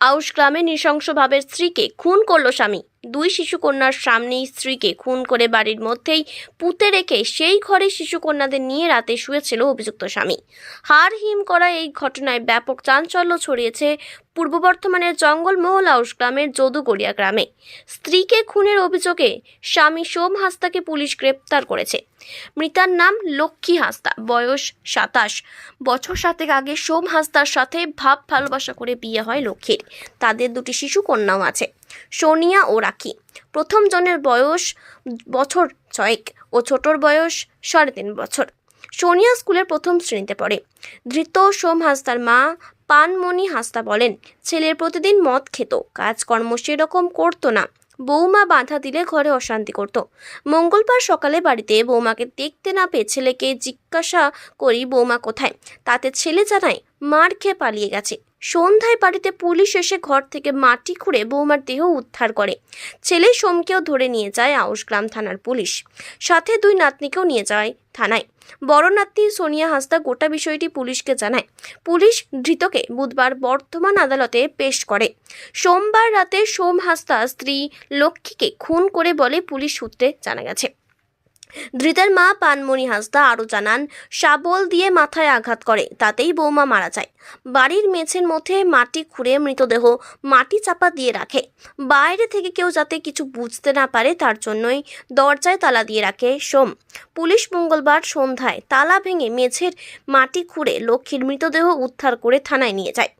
আউশ গ্রামে নৃশংসভাবে স্ত্রীকে খুন করল স্বামী। দুই শিশুকন্যার সামনেই স্ত্রীকে খুন করে বাড়ির মধ্যেই পুঁতে রেখে সেই ঘরে শিশুকন্যাদের নিয়ে রাতে শুয়েছিল অভিযুক্ত স্বামী। হার হিম করা এই ঘটনায় ব্যাপক চাঞ্চল্য ছড়িয়েছে পূর্ব বর্ধমানের জঙ্গলমহল আউশ গ্রামের যদুগড়িয়া গ্রামে। স্ত্রীকে খুনের অভিযোগে স্বামী সোম হাস্তাকে পুলিশ গ্রেপ্তার করেছে। মৃতার নাম লক্ষ্মী হাস্তা, বয়স সাতাশ। বছর সাতেক আগে সোম হাস্তার সাথে ভাব ভালোবাসা করে বিয়ে হয় লক্ষ্মীর। তাদের দুটি শিশু কন্যাও আছে। সোনিয়া ও রাখি। প্রথম জনের বয়স বছর ছয়েক ও ছোটর বয়স সাড়ে তিন বছর। সোনিয়া স্কুলের প্রথম শ্রেণীতে পড়ে। ধৃত সোম হাস্তার মা পানমণি হাস্তা বলেন, ছেলের প্রতিদিন মদ খেত, কাজকর্ম সেরকম করতো না। বৌমা বাধা দিলে ঘরে অশান্তি করত। মঙ্গলবার সকালে বাড়িতে বৌমাকে দেখতে না পেয়ে ছেলেকে জিজ্ঞাসা করি বৌমা কোথায়? তাতে ছেলে জানায়, মার খেয়ে পালিয়ে গেছে। সন্ধ্যায় বাড়িতে পুলিশ এসে ঘর থেকে মাটি খুঁড়ে বৌমার দেহ উদ্ধার করে। ছেলে সোমকেও ধরে নিয়ে যায় আউশগ্রাম থানার পুলিশ। সাথে দুই নাতনিকেও নিয়ে যায় থানায়। বড় নাতনি সোনিয়া হাসদা গোটা বিষয়টি পুলিশকে জানায়। পুলিশ ধৃতকে বুধবার বর্ধমান আদালতে পেশ করে। সোমবার রাতে সোম হাসদা স্ত্রী লক্ষ্মীকে খুন করে বলে পুলিশ সূত্রে জানা গেছে। ধৃতের মা পানমণি হাসদা আরও জানান, শাবল দিয়ে মাথায় আঘাত করে, তাতেই বৌমা মারা যায়। বাড়ির মেঝের মধ্যে মাটি খুঁড়ে মৃতদেহ মাটি চাপা দিয়ে রাখে। বাইরে থেকে কেউ যাতে কিছু বুঝতে না পারে তার জন্যই দরজায় তালা দিয়ে রাখে সোম। পুলিশ মঙ্গলবার সন্ধ্যায় তালা ভেঙে মেঝের মাটি খুঁড়ে লক্ষ্মীর মৃতদেহ উদ্ধার করে থানায় নিয়ে যায়।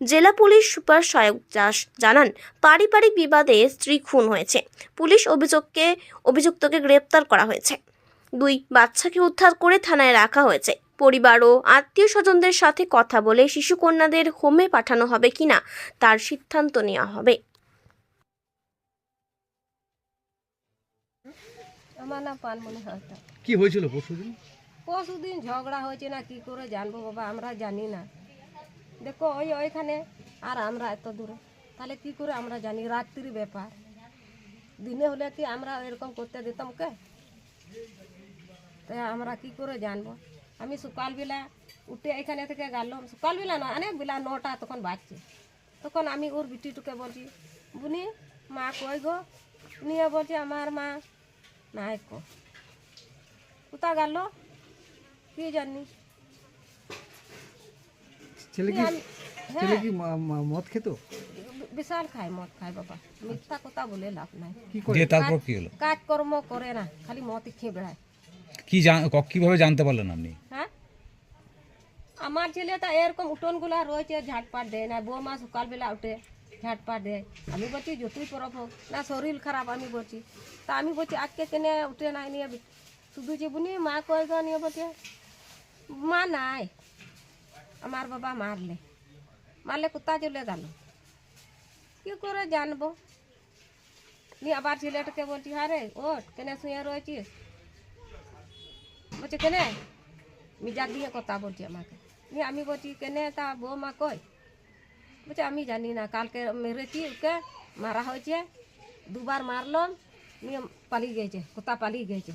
জেলা পুলিশ সুপার সায়ক দাস জানান পারিবারিক বিবাদে স্ত্রী খুন হয়েছে। পুলিশ অভিযোগকে অভিযুক্তকে গ্রেপ্তার করা হয়েছে। দুই বাচ্চাকে উদ্ধার করে থানায় রাখা হয়েছে। পরিবার ও আত্মীয় স্বজনদের সাথে কথা বলে শিশুকন্যাদের হোমে পাঠানো হবে কিনা তার সিদ্ধান্ত নেওয়া হবে। আমার নাম পানমনি হাসদা কি হয়েছিল পরশুদিন? পরশুদিন ঝগড়া হয়েছে না কি করে জানব বাবা আমরা জানি না। দেখো, ওই ওইখানে। আর আমরা এত দূরে। তাহলে কি করে আমরা জানি? রাত্রির ব্যাপার। দিনে হলে কি আমরা এরকম করতে দিতাম কে? তাই আমরা কি করে জানব? আমি সকালবেলা উঠে এখানে থেকে গেলাম। সকালবেলা না, অনেক বেলা, নটা তখন বাজছে। তখন আমি ওর বিটিটুকে বলছি, বুনি, মা কই গো? নিয়ে বলছে, আমার মা নাই কোথা গেল? কি জানি। ছেলে কি ছেলে হ্যাঁ। কি মা- মা- মদ খেত? বিশাল খায় মদ খায় বাবা। মিথ্যা কথা বলে লাভ নাই। কি করে? তারপর কি হলো? কাজকর্ম করে না খালি মদ খেয়ে বেড়ায়। কি জান কীভাবে জানতে পারলেন আপনি? হ্যাঁ? আমার ছেলেটা এরকম উঠোনগুলা রয়েছে ঝাটপাট দেয় না বৌমা সকালবেলা উঠে ঝাটপাট দেয়। আমি বলছি যতই পরব হোক না শরীর খারাপ আমি বলছি। তা আমি বলছি আজকে কেনে উঠে নাই নিয়ে? শুধু যে বুনি মা কই গো? নিয়ে বলছে মা নাই। আমার বাবা মারলে। মারলে কোথা চলে গেল। কি করে জানব? নিয়ে আবার ছেলেটাকে বলছি আরে ওঠ, কেনে শুয়ে রয়েছিস বলছে, কেনে? মিজাক দিয়ে কথা বলছি আমাকে। নিয়ে আমি বলছি, কেনে তা, বৌমা কই? বলছে, আমি জানি না, কালকে মেরেছি ওকে, মারা হয়েছে, দুবার মারলাম, নিয়ে পালিয়ে গেছে কোথা পালিয়ে গেছে।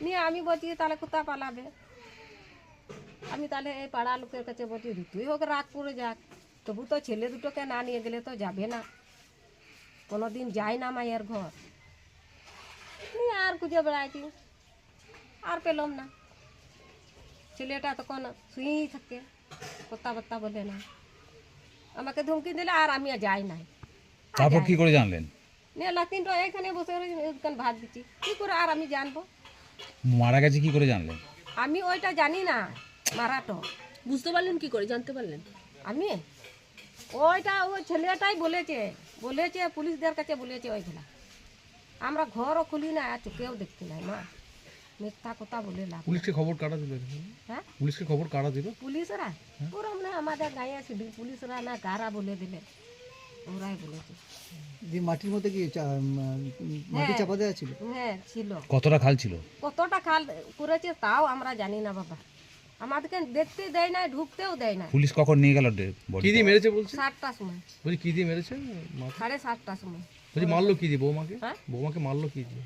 নিয়ে আমি বলছি, তাহলে কোথা পালাবে। আমি তাহলে এই পাড়া লোকের কাছে বলছি তুই হোক রাত করে যাক। তবু তো ছেলে দুটোকে না নিয়ে গেলে তো যাবে না। কোনো দিন যায় না মায়ের ঘর। নিয়ে আর খুঁজে বেড়াইছি। আর পেলাম না। ছেলেটা তখন শুয়েই থাকে কথা বার্তা বলে না। আমাকে ধমকি দিলে আর আমি যাই নাই। তারপর কি করে জানলেন? লাতিনটা এখানে বসে ভাত দিচ্ছি। কী করে আর আমি জানব? মারা গেছে কি করে জানলেন? আমি ওইটা জানি না। মারাটো বুঝতে পারলেন কি করে জানতে পারলেন? আমি? ওইটা ওই ছেলেটাই বলেছে বলেছে পুলিশদের কাছে বলেছে ওইগুলা। আমরা ঘরও খুলি না আর চোখেও দেখতে নাই মা। মিথ্যা কথা বলে লাভ। পুলিশকে খবর কারা দিল হ্যাঁ? পুলিশকে খবর কারা দিল? পুলিশরা? ওরম না আমাদের গায়ে সিভিল পুলিশরা না কারা বলে দিলে। ওরাই বলেছে। যে মাটির মধ্যে কি মাটি হ্যাঁ। চাপা দেওয়া ছিল? হ্যাঁ ছিল। কতটা খাল ছিল? কতটা খাল করেছে তাও আমরা জানি না বাবা। আমাদেরকে দেখতে দেয় না ঢুকতেও দেয় না। পুলিশ কখন নিয়ে গেল কি দিয়ে মেরেছে বলছে? সাতটার সময়। বলছি কি দিয়ে মেরেছে? সাড়ে সাতটার সময়। বলছি মারলো কি দিয়ে? বৌমাকে? হ্যাঁ? বৌমাকে মারলো কি দিয়ে?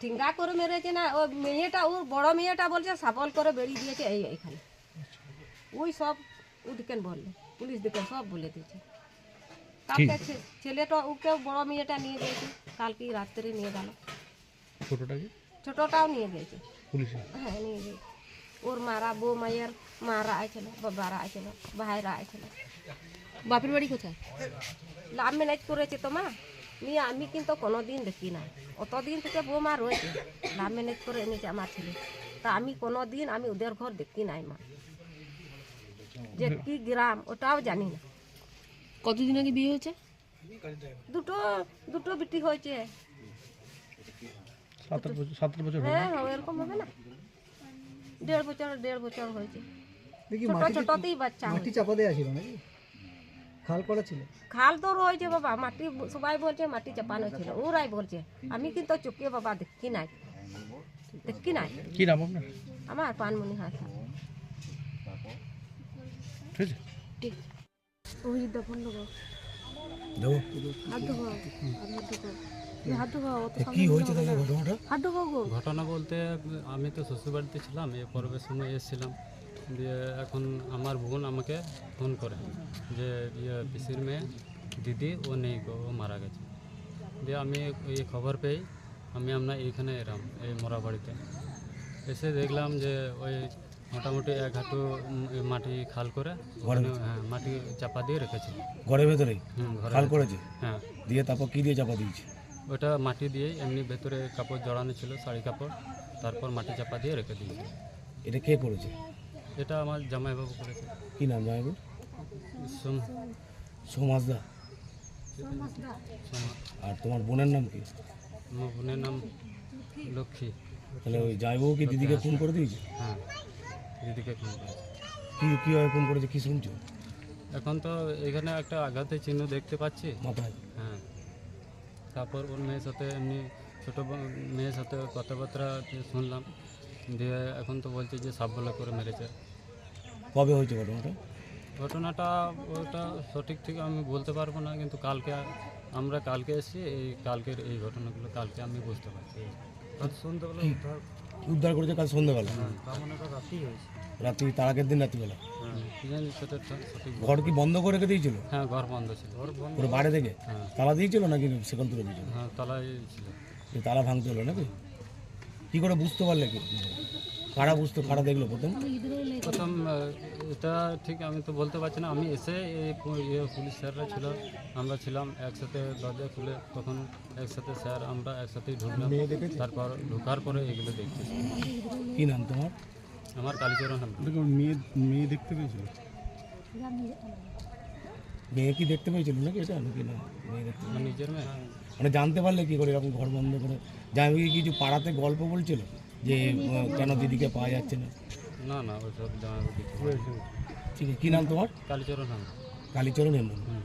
ঠিঙ্গা করে মেরেছে না ও মেয়েটা ওর বড় মেয়েটা বলছে সাবল করে বেরিয়ে দিয়েছে এই এইখানে ওই সব ওদিকে বললে পুলিশ দিকে সব বলে দিয়েছে। কালকে ছেলেটা ওকে বড় মেয়েটা নিয়ে গেছে কালকে রাত্রে নিয়ে গেল। ছোটটাকে? ছোটটাও নিয়ে গেছে। পুলিশে? হ্যাঁ নিয়ে গেছে। ওর মারা বউ মায়ের মারা আইছিল বাবারা আইছিল ভাইরা আইছিল বাপের বাড়ি কোথায় লাভ ম্যানেজ করেছে তো মা নিয়ে আমি কিন্তু কোনো দিন দেখি না অতদিন থেকে বৌমা রয়েছে লাভ ম্যানেজ করে এনেছে আমার ছেলে তা আমি কোনো দিন আমি ওদের ঘর দেখি নাই মা যে কি গ্রাম ওটাও জানি না কতদিন আগে বিয়ে হয়েছে দুটো দুটো বিটি হয়েছে সাত বছর সাত বছর হ্যাঁ এরকম হবে না। দেড় বছর দেড় বছর হয়েছে। দেখি ছোট ছোটতেই বাচ্চা মাটি। চাপা দেওয়া ছিল নাকি? খাল করা ছিল? খাল তো রয়েছে বাবা মাটি সবাই বলছে মাটি চাপানো ছিল ওরাই বলছে। আমি কিন্তু চোখে বাবা দেখি নাই দেখি নাই। কি নাম আপনার? আমার পানমনি হাসা। ঠিক আছে। অভিজিৎ দা দেবো দেবো। ধোবো হাত ধোবো অত কি হয়েছে তাহলে ঘটনাটা? ঘটনা বলতে আমি তো শ্বশুরবাড়িতে ছিলাম এ পর্বের সময় এসেছিলাম। দিয়ে এখন আমার বোন আমাকে ফোন করে যে ইয়ে পিসির মেয়ে দিদি ও নেই গো ও মারা গেছে। দিয়ে আমি এই খবর পেয়ে আমি আপনার এইখানে এলাম এই মোরা বাড়িতে। এসে দেখলাম যে ওই মোটামুটি এক হাঁটু মাটি খাল করে হ্যাঁ মাটি চাপা দিয়ে রেখেছে। ঘরের ভেতরে হুম খাল করেছে? হ্যাঁ। দিয়ে তারপর কী দিয়ে চাপা দিয়েছে? ওটা মাটি দিয়ে এমনি ভেতরে কাপড় জড়ানো ছিল শাড়ি কাপড় তারপর মাটি চাপা দিয়ে রেখে দিয়েছে। এটা কে করেছে? এটা আমার জামাইবাবু করেছে। কি নাম জামাইবু সোম। সোমাসদা সোমা আর তোমার বোনের নাম কি? আমার বোনের নাম লক্ষ্মী। তাহলে ওই জামাইবাবু কি দিদিকে ফোন করে দিয়েছে? হ্যাঁ দিদিকে ফোন করেছে কি কীভাবে ফোন করেছে কি শুনছো? এখন তো এখানে একটা আঘাতের চিহ্ন দেখতে পাচ্ছি। মাথায়। হ্যাঁ। তারপর ওর মেয়ের সাথে এমনি ছোটো মেয়ের সাথে কথাবার্তা শুনলাম দিয়ে এখন তো বলছে যে সাপ বলে করে মেরেছে। কবে হয়েছে ঘটনাটা? ঘটনাটা ওটা সঠিক ঠিক আমি বলতে পারব না কিন্তু কালকে আমরা কালকে এসেছি এই কালকের এই ঘটনাগুলো কালকে আমি বুঝতে পারছি। সন্ধ্যাবেলা উদ্ধার করেছে কাল সন্ধ্যাবেলা। রাত্রি তার আগের দিন রাত্রিবেলা। সঠিক ঘর কি বন্ধ করে রেখে দিয়েছিল? হ্যাঁ ঘর বন্ধ ছিল। পুরো বাড়ি থেকে? হ্যাঁ। তালা দিয়েছিল নাকি সেখান তুলে দিয়েছিল হ্যাঁ তলায় তালা ভাঙতে হলো নাকি? কি করে বুঝতে পারলে কি? কারা বুঝতে কারা দেখল প্রথম? প্রথম এটা ঠিক আমি তো বলতে পারছি না। আমি এসে এই ইয়ে পুলিশ স্যাররা ছিল আমরা ছিলাম একসাথে দরজা খুলে তখন একসাথে স্যার আমরা একসাথেই ঢুকলাম। তারপর ঢোকার পরে এগুলো দেখছি। কি নাম তোমার? আমার কালীচরণ নাম। মেয়ে মেয়ে দেখতে পেয়েছিল? মেয়ে কি দেখতে পেয়েছিল নাকি এটা? নাকি না? মেয়ে দেখতে নিজের মেয়ে। মানে জানতে পারলে কি করে এরকম ঘর বন্ধ করে? কি কিছু পাড়াতে গল্প বলছিল? যে কেন দিদিকে পাওয়া যাচ্ছে না? না না ওইসব সব জানা ঠিক আছে কী নাম তোমার? কালীচরণ নাম। কালীচরণ হেমন হুম।